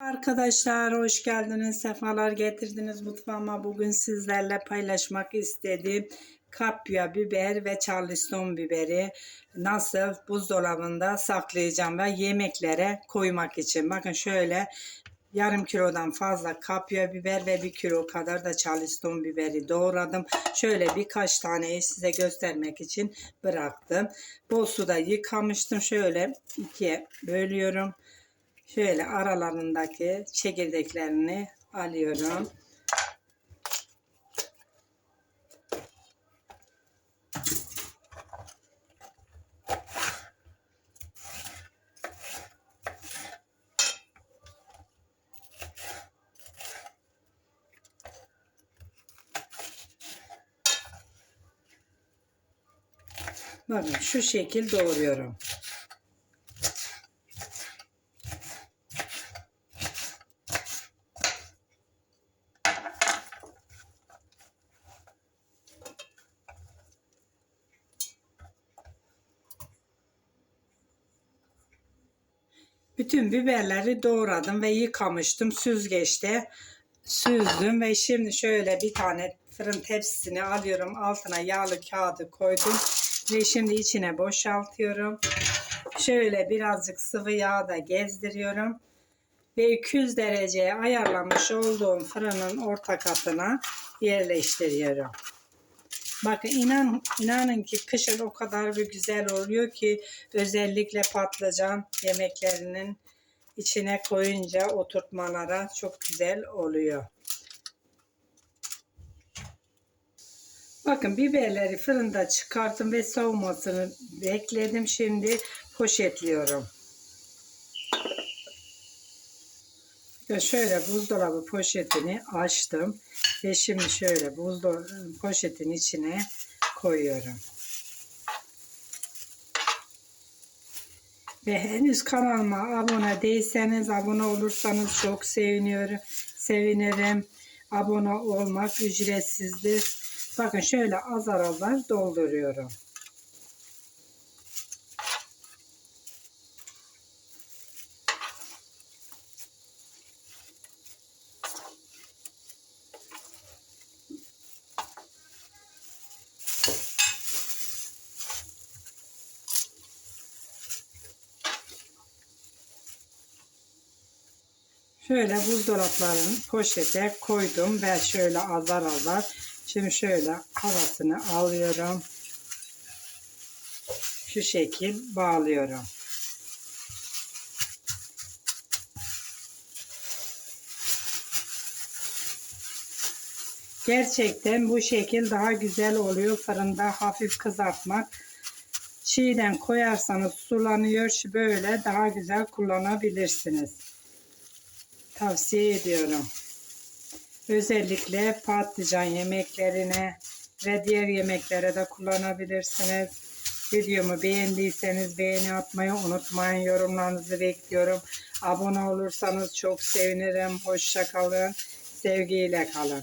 Arkadaşlar hoş geldiniz, sefalar getirdiniz mutfağıma. Bugün sizlerle paylaşmak istediğim kapya biber ve charleston biberi nasıl buzdolabında saklayacağım ve yemeklere koymak için. Bakın şöyle yarım kilodan fazla kapya biber ve bir kilo kadar da charleston biberi doğradım. Şöyle birkaç taneyi size göstermek için bıraktım. Bol suda yıkamıştım. Şöyle ikiye bölüyorum. Şöyle aralarındaki çekirdeklerini alıyorum. Bakın şu şekil doğruyorum. Bütün biberleri doğradım ve yıkamıştım süzgeçte. Süzdüm ve şimdi şöyle bir tane fırın tepsisini alıyorum. Altına yağlı kağıdı koydum ve şimdi içine boşaltıyorum. Şöyle birazcık sıvı yağ da gezdiriyorum. Ve 200 dereceye ayarlamış olduğum fırının orta katına yerleştiriyorum. Bakın inan, inanın ki kışın o kadar bir güzel oluyor ki özellikle patlıcan yemeklerinin içine koyunca oturtmalara çok güzel oluyor. Bakın biberleri fırında çıkarttım ve soğumasını bekledim. Şimdi poşetliyorum. Ve şöyle buzdolabı poşetini açtım. Ve şimdi şöyle buzdolabı poşetin içine koyuyorum. Ve henüz kanalıma abone değilseniz abone olursanız çok seviniyorum. Sevinirim. Abone olmak ücretsizdir. Bakın şöyle azar azar dolduruyorum. Şöyle buzdolaplarını poşete koydum ve şöyle azar azar şimdi şöyle havasını alıyorum. Şu şekil bağlıyorum. Gerçekten bu şekil daha güzel oluyor. Fırında hafif kızartmak. Çiğden koyarsanız sulanıyor. Böyle daha güzel kullanabilirsiniz tavsiye ediyorum. Özellikle patlıcan yemeklerine ve diğer yemeklere de kullanabilirsiniz. Videomu beğendiyseniz beğeni atmayı unutmayın. Yorumlarınızı bekliyorum. Abone olursanız çok sevinirim. Hoşça kalın. Sevgiyle kalın.